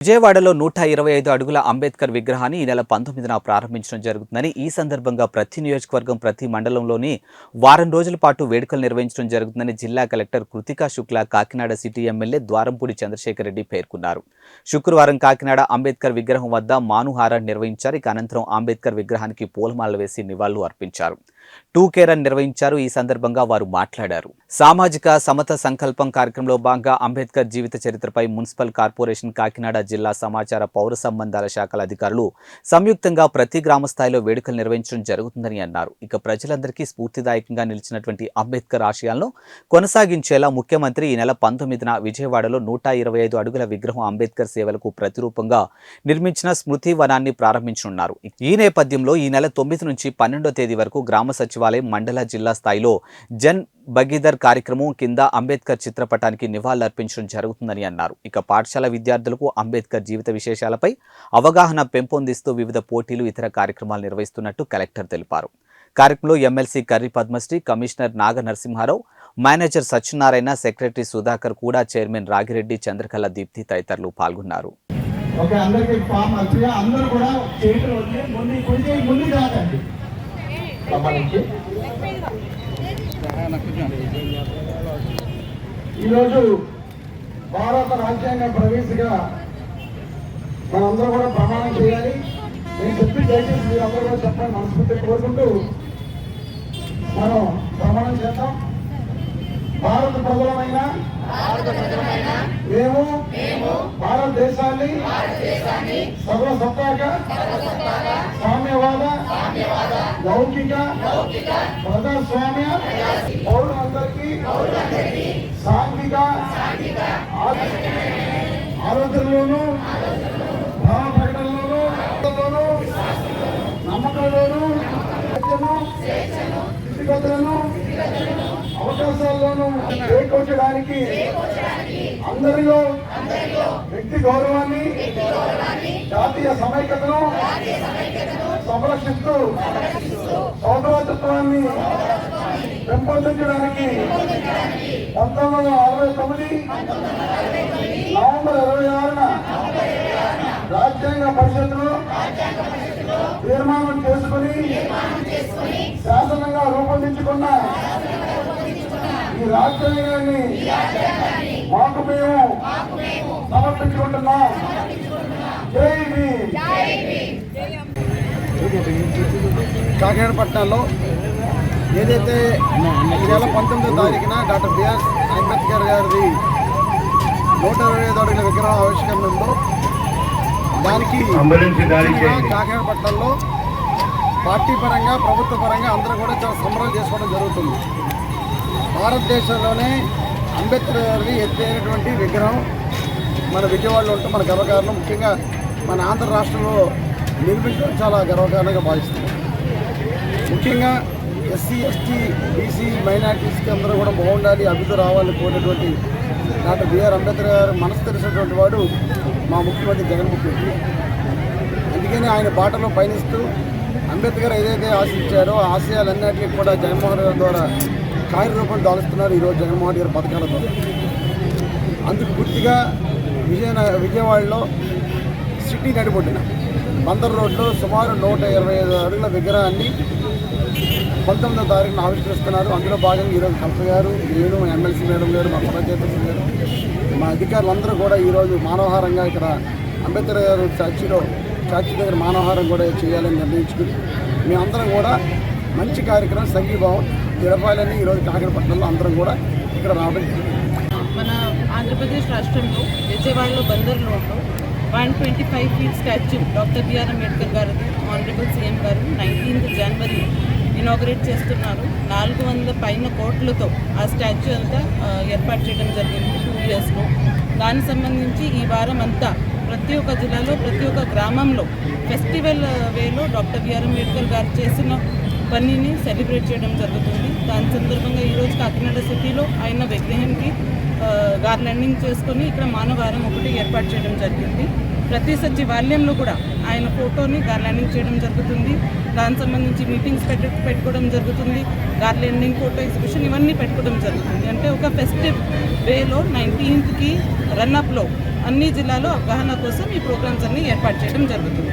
విజయవాడలో నూట ఇరవై ఐదు అడుగుల అంబేద్కర్ విగ్రహాన్ని ఈ నెల పంతొమ్మిదిన ప్రారంభించడం జరుగుతుందని ఈ సందర్భంగా ప్రతి నియోజకవర్గం ప్రతి మండలంలోని వారం రోజుల పాటు వేడుకలు నిర్వహించడం జరుగుతుందని జిల్లా collector Kritika Shukla Kakinada city MLA Dwarampudi Chandrasekhar Reddy పేర్కొన్నారు. శుక్రవారం కాకినాడ అంబేద్కర్ విగ్రహం వద్ద మానుహారాన్ని నిర్వహించారు. ఇక అనంతరం అంబేద్కర్ విగ్రహానికి పూలమాలలు వేసి నివాళులు అర్పించారు. టూ కేర్ అని నిర్వహించారు. ఈ సందర్భంగా వారు మాట్లాడారు. సామాజిక సమత సంకల్పం కార్యక్రమంలో భాగంగా అంబేద్కర్ జీవిత చరిత్రపై మున్సిపల్ కార్పొరేషన్ కాకినాడ జిల్లా సమాచార పౌర సంబంధాల శాఖల అధికారులు సంయుక్తంగా ప్రతి గ్రామ స్థాయిలో వేడుకలు నిర్వహించడం జరుగుతుందని అన్నారు. ఇక ప్రజలందరికీ స్ఫూర్తిదాయకంగా నిలిచినటువంటి అంబేద్కర్ ఆశయాలను కొనసాగించేలా ముఖ్యమంత్రి ఈ నెల పంతొమ్మిదిన విజయవాడలో నూట ఇరవై ఐదు అడుగుల విగ్రహం అంబేద్కర్ సేవలకు ప్రతిరూపంగా నిర్మించిన స్మృతి వనాన్ని ప్రారంభించనున్నారు. ఈ నేపథ్యంలో ఈ నెల తొమ్మిది నుంచి పన్నెండో తేదీ వరకు గ్రామ సచివాలయం మండల జిల్లా స్థాయిలో జన్ భగీదర్ కార్యక్రమం కింద అంబేద్కర్ చిత్రపటానికి నివాళులర్పించడం జరుగుతుందని అన్నారు. ఇక పాఠశాల విద్యార్థులకు అంబేద్కర్ జీవిత విశేషాలపై అవగాహన పెంపొందిస్తూ వివిధ పోటీలు ఇతర కార్యక్రమాలు నిర్వహిస్తున్నట్టు కలెక్టర్ తెలిపారు. కార్యక్రమంలో MLC Karri Padmasri commissioner Naga Narasimha Rao manager Satyanarayana secretary Sudhakar కూడా చైర్మన్ రాగిరెడ్డి చంద్రకళ దీప్తి తదితరులు పాల్గొన్నారు. ఓకే అందరికి ఫామ్ మంచిగా అందరూ కూడా చేతులు వదిలి ముందు కొంచెం ముందు కాదండి సంబంధించి ఈరోజు భారత రాజ్యాంగ ప్రవేశిగా మనందరూ కూడా ప్రమాణం చేయాలి. నేను చెప్పి దయచేసి మీరందరూ కూడా చెప్పాలని మనస్ఫూర్తి కోరుకుంటూ మనం ప్రమాణం చేద్దాం. భారత ప్రజలమైనా మేము భారతదేశాన్ని సర్వసత్తాక సామ్యవాద లౌకిక ప్రజాస్వామ్య పౌరులందరికీ సాంఘిక ఆలోచనలోను భావ ప్రకటనలోను నమ్మకంలోను స్థితిగతులను అవకాశాల్లోనూ చేకూర్చడానికి అందరిలో వ్యక్తి గౌరవాన్ని జాతీయ సమైక్యతను సంరక్షిస్తూ సౌభ్రతత్వాన్ని పెంపొందించడానికి పంతొమ్మిది వందల అరవై తొమ్మిది నవంబర్ ఇరవై ఆరున రాజ్యాంగ పరిషత్తులో తీర్మానం చేసుకుని శాసనంగా రూపొందించుకున్న ఈ రాజ్యాంగాన్ని మాకు మేము సమర్పించుకుంటున్నాం. కాకినాడ పట్టణంలో ఏదైతే ఈ నెల పంతొమ్మిదో తారీఖున డాక్టర్ బిఆర్ అంబేద్కర్ గారిది నూట ఇరవై ఐదు అడుగుల విగ్రహం ఆవిష్కరణ ఉందో దానికి. కాకినాడ పట్టణంలో పార్టీ పరంగా ప్రభుత్వ పరంగా అందరూ కూడా చాలా సంబరాలు చేసుకోవడం జరుగుతుంది. భారతదేశంలోనే అంబేద్కర్ గారి ఎత్తైనటువంటి విగ్రహం మన విజయవాడలో ఉంటే మన గర్వకారణం. ముఖ్యంగా మన ఆంధ్ర రాష్ట్రంలో నిర్మించడం చాలా గర్వకారణంగా భావిస్తున్నాం ముఖ్యంగా ఎస్సీ ఎస్టీ బీసీ మైనార్టీస్కి అందరూ కూడా బాగుండాలి అభివృద్ధి రావాలని కోరినటువంటి డాక్టర్ బిఆర్ అంబేద్కర్ గారు మనసు తెలిసినటువంటి వాడు మా ముఖ్యమంత్రి జగన్ ముఖ్యమంత్రి. అందుకని ఆయన బాటలో పయనిస్తూ అంబేద్కర్ ఏదైతే ఆశించారో ఆశయాలన్నిటికీ కూడా జగన్మోహన్ గారి ద్వారా కార్యరూపం దాలుస్తున్నారు ఈరోజు జగన్మోహన్ గారి పథకాల ద్వారా. అందుకు గుర్తిగా విజయనగర విజయవాడలో సిటీ నడిపొట్టిన బందర్ రోడ్లో సుమారు నూట ఇరవై ఐదు అడుగుల విగ్రహాన్ని పంతొమ్మిదో తారీఖున ఆవిష్కరిస్తున్నారు. అందులో భాగంగా ఈరోజు కలెక్టర్ గారు నేను ఎమ్మెల్సీ మేడం గారు మా ప్రజాచేతన్ గారు మా అధికారులందరూ కూడా ఈరోజు మానవహారంగా ఇక్కడ అంబేద్కర్ గారు చర్చిలో చర్చి దగ్గర మానవహారం కూడా చేయాలని నిర్ణయించుకుని మేమందరం కూడా మంచి కార్యక్రమం సంఘీభావం జరపాలని ఈరోజు కాకినాడపట్నంలో అందరం కూడా ఇక్కడ రావడం మన ఆంధ్రప్రదేశ్ రాష్ట్రంలో విజయవాడలో బందర్లో one twenty five feet statue doctor BR Ambedkar గారు ఆనరబుల్ సీఎం గారు నైన్టీన్త్ జనవరి ఇనాగ్రేట్ చేస్తున్నారు. నాలుగు వందల పైన కోట్లతో ఆ స్టాచ్యూ అంతా ఏర్పాటు చేయడం జరిగింది టూ ఇయర్స్లో. దానికి సంబంధించి ఈ వారం అంతా ప్రతి ఒక్క జిల్లాలో ప్రతి ఒక్క గ్రామంలో ఫెస్టివల్ వేలో డాక్టర్ బిఆర్ అంబేద్కర్ గారు చేసిన పనిని సెలబ్రేట్ చేయడం జరుగుతుంది. దాని సందర్భంగా ఈరోజు కాకినాడ సిటీలో ఆయన విగ్రహానికి గార్లెండింగ్ చేసుకొని ఇక్కడ మానవారం ఒకటి ఏర్పాటు చేయడం జరిగింది. ప్రతి సచివాలయంలో కూడా ఆయన ఫోటోని గార్లాండింగ్ చేయడం జరుగుతుంది. దానికి సంబంధించి మీటింగ్స్ పెట్ట పెట్టుకోవడం జరుగుతుంది. గార్లాండింగ్ ఫోటో ఎగ్జిబిషన్ ఇవన్నీ పెట్టుకోవడం జరుగుతుంది. అంటే ఒక ఫెస్టివ్ వేలో నైన్టీన్త్కి రన్అప్లో అన్ని జిల్లాలో అవగాహన కోసం ఈ ప్రోగ్రామ్స్ అన్ని ఏర్పాటు చేయడం జరుగుతుంది.